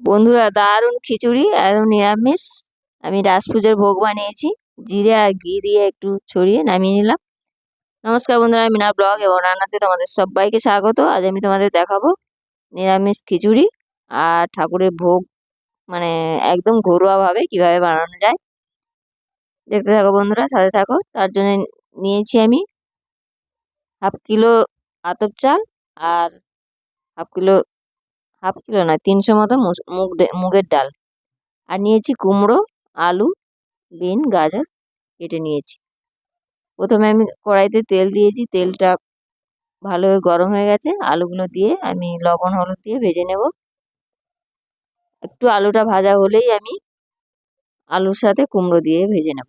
বন্ধুরা, দারুণ খিচুড়ি, একদম নিরামিষ। আমি রাজপুজোর ভোগ বানিয়েছি। জিরে আর ঘি দিয়ে একটু ছড়িয়ে নামিয়ে নিলাম। নমস্কার বন্ধুরা মিনা ব্লগ এবং রান্নাতে তোমাদের সবাইকে স্বাগত। আজ আমি তোমাদের দেখাবো নিরামিষ খিচুড়ি আর ঠাকুরের ভোগ। মানে একদম ঘরোয়াভাবে কীভাবে বানানো যায়। দেখতে থাকো বন্ধুরা, সাথে থাকো। তার জন্য নিয়েছি আমি হাফ কিলো আতপ চাল আর হাফ কিলো হাফ কিলো না, তিনশো মতো মুগ মুগের ডাল। আর নিয়েছি কুমড়ো, আলু, বিন, গাজর, কেটে নিয়েছি। প্রথমে আমি কড়াইতে তেল দিয়েছি, তেলটা ভালোভাবে গরম হয়ে গেছে। আলুগুলো দিয়ে আমি লবণ, হলুদ দিয়ে ভেজে নেব। একটু আলুটা ভাজা হলেই আমি আলুর সাথে কুমড়ো দিয়ে ভেজে নেব।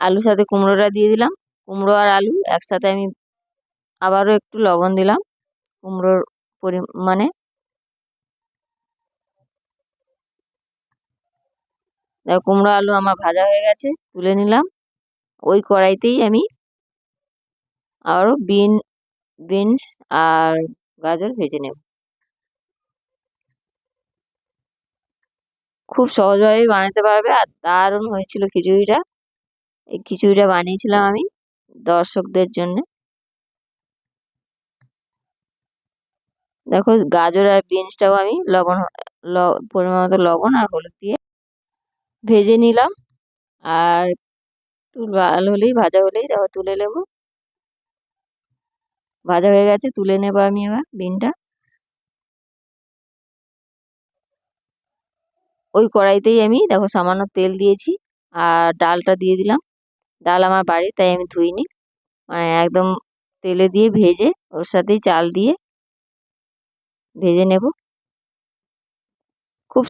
আলুর সাথে কুমড়োটা দিয়ে দিলাম। কুমড়ো আর আলু একসাথে আমি আবারও একটু লবণ দিলাম। কুমড়োর পরিমাণে কুমড়ো, আলু আমার ভাজা হয়ে গেছে, তুলে নিলাম। ওই কড়াইতেই আমি আরও বিন, বিনস আর গাজর ভেজে নেব। খুব সহজভাবেই বানাতে পারবে, আর দারুণ হয়েছিল খিচুড়িটা। এই খিচুড়িটা বানিয়েছিলাম আমি। দর্শকদের জন্যে। দেখো গাজর আর বিনসটাও আমি লবণ পরিমাণ মতো লবণ আর হলুদ দিয়ে ভেজে নিলাম। আর লাল হলেই, ভাজা হলেই দেখো তুলে নেব। ভাজা হয়ে গেছে, তুলে নেব আমি এবার বিনটা। ওই কড়াইতেই আমি দেখো সামান্য তেল দিয়েছি আর ডালটা দিয়ে দিলাম। ডাল আমার বাড়ি, তাই আমি ধুইনি। মানে একদম তেলে দিয়ে ভেজে, ওর সাথেই চাল দিয়ে ভেজে নেব। খুব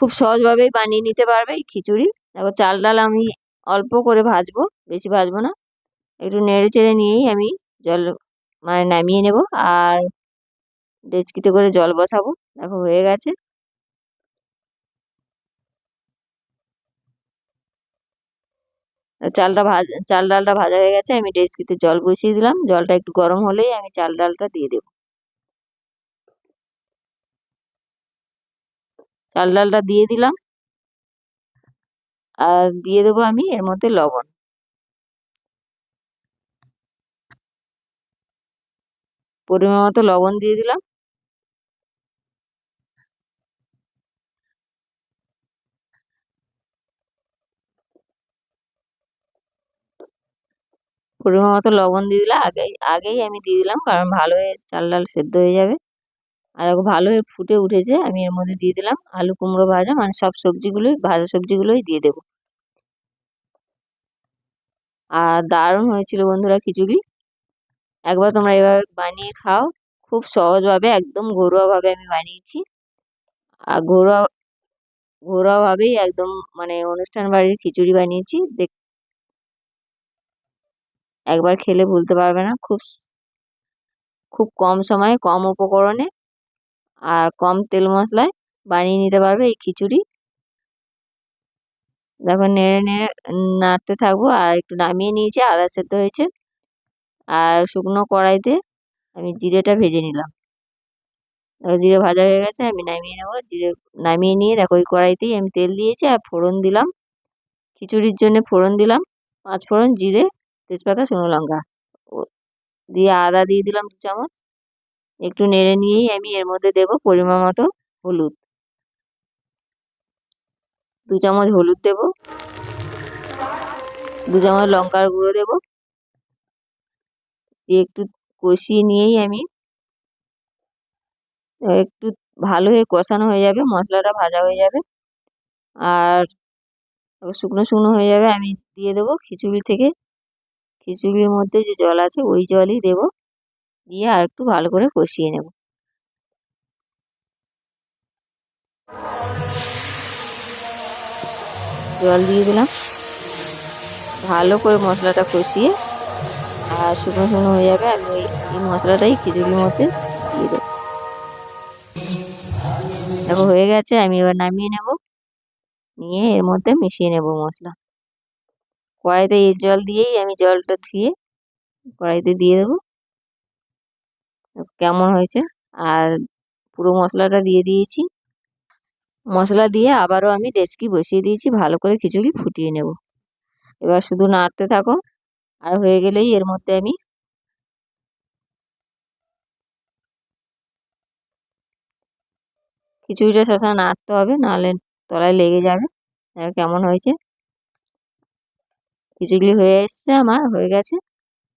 খুব সহজভাবেই বানিয়ে নিতে পারবে খিচুড়ি। দেখো, চাল ডাল আমি অল্প করে ভাজবো, বেশি ভাজবো না। একটু নেড়ে চেড়ে নিয়েই আমি জল মানে নামিয়ে নেব। আর ডেচকিতে করে জল বসাবো। দেখো, হয়ে গেছে। চালটা ভাজ, চাল ডালটা ভাজা হয়ে গেছে, আমি ডেচকিতে জল বসিয়ে দিলাম। জলটা একটু গরম হলেই আমি চাল ডালটা দিয়ে দেবো। চাল ডালটা দিয়ে দিলাম। আর দিয়ে দেবো আমি এর মধ্যে লবণ। পরিমাণ মতো লবণ দিয়ে দিলাম। পরিমাণ মতো লবণ দিয়ে দিলাম। আগেই আগেই আমি দিয়ে দিলাম, কারণ ভালো হয়ে চাল ডাল সেদ্ধ হয়ে যাবে। আর ভালো হয়ে ফুটে উঠেছে, আমি এর মধ্যে দিয়ে দিলাম আলু কুমড়ো ভাজা মানে সব সবজিগুলোই, ভাজা সবজিগুলোই দিয়ে দেবো। আর দারুণ হয়েছিল বন্ধুরা খিচুড়ি। একবার তোমরা এভাবে বানিয়ে খাও, খুব সহজভাবে, একদম ঘরোয়াভাবে আমি বানিয়েছি। আর ঘরোয়া, ঘরোয়াভাবেই একদম মানে অনুষ্ঠান বাড়ির খিচুড়ি বানিয়েছি। দেখ একবার খেলে ভুলতে পারবে না। খুব খুব কম সময়ে, কম উপকরণে আর কম তেল মশলায় বানিয়ে নিতে পারবে এই খিচুড়ি। দেখো নেড়ে নেড়ে নাড়তে থাকব আর একটু নামিয়ে নিয়েছি, আদা সেদ্ধ হয়েছে। আর শুকনো কড়াইতে আমি জিরেটা ভেজে নিলাম। দেখো জিরে ভাজা হয়ে গেছে, আমি নামিয়ে নেব। জিরে নামিয়ে নিয়ে দেখো ওই কড়াইতেই আমি তেল দিয়েছি আর ফোড়ন দিলাম। খিচুড়ির জন্য ফোড়ন দিলাম, পাঁচ ফোড়ন, জিরে তেজপাতা, শুকনো লঙ্কা। দিয়ে আদা দিয়ে দিলাম দু চামচ। একটু নেড়ে নিয়েই আমি এর মধ্যে দেব পরিমাণ মতো হলুদ। দু চামচ হলুদ দেব। দু চামচ লঙ্কার গুঁড়ো দেব। দিয়ে একটু কষিয়ে নিয়েই আমি একটু ভালো হয়ে কষানো হয়ে যাবে, মশলাটা ভাজা হয়ে যাবে। আর শুকনো শুকনো হয়ে যাবে, আমি দিয়ে দেবো খিচুড়ি থেকে খিচুড়ির মধ্যে যে জল আছে ওই জলই দেব। দিয়ে আর একটু ভালো করে কষিয়ে নেব। জল দিয়ে দিলাম। ভালো করে মশলাটা কষিয়ে আর শুকনো শুকনো হয়ে যাবে আমি ওই, এই মশলাটাই খিচুড়ির মধ্যে দিয়ে দেবো। দেখো হয়ে গেছে, আমি এবার নামিয়ে নেব। নিয়ে এর মধ্যে মিশিয়ে নেব মশলা। কড়াইতে এই জল দিয়েই আমি জলটা ধুয়ে কড়াইতে দিয়ে দেবো। কেমন হয়েছে? আর পুরো মশলাটা দিয়ে দিয়েছি। মশলা দিয়ে আবারও আমি ডেচকি বসিয়ে দিয়েছি, ভালো করে খিচুড়ি ফুটিয়ে নেব। এবার শুধু নাড়তে থাকো, আর হয়ে গেলেই এর মধ্যে আমি খিচুড়িটা সবসময় নাড়তে হবে, নাহলে তলায় লেগে যাবে। কেমন হয়েছে? খিচুড়ি হয়ে এসছে আমার, হয়ে গেছে।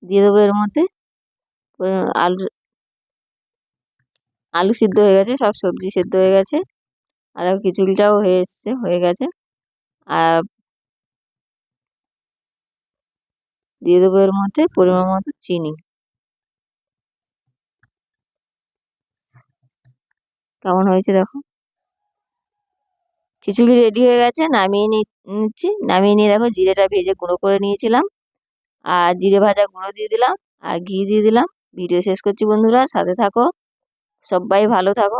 দিয়ে দেবো এর মধ্যে আলু আলু সিদ্ধ হয়ে গেছে, সব সবজি সেদ্ধ হয়ে গেছে। আর খিচুড়িটাও হয়ে এসছে, হয়ে গেছে। আর দিয়ে দেবো এর মধ্যে পরিমাণ মতো চিনি। কেমন হয়েছে দেখো? খিচুড়ি রেডি হয়ে গেছে, নামিয়ে নিচ্ছি। নামিয়ে নিয়ে দেখো জিরেটা ভেজে গুঁড়ো করে নিয়েছিলাম। আর জিরে ভাজা গুঁড়ো দিয়ে দিলাম, আর ঘি দিয়ে দিলাম। ভিডিও শেষ করছি বন্ধুরা, সাথে থাকো। সবাই ভালো থাকো।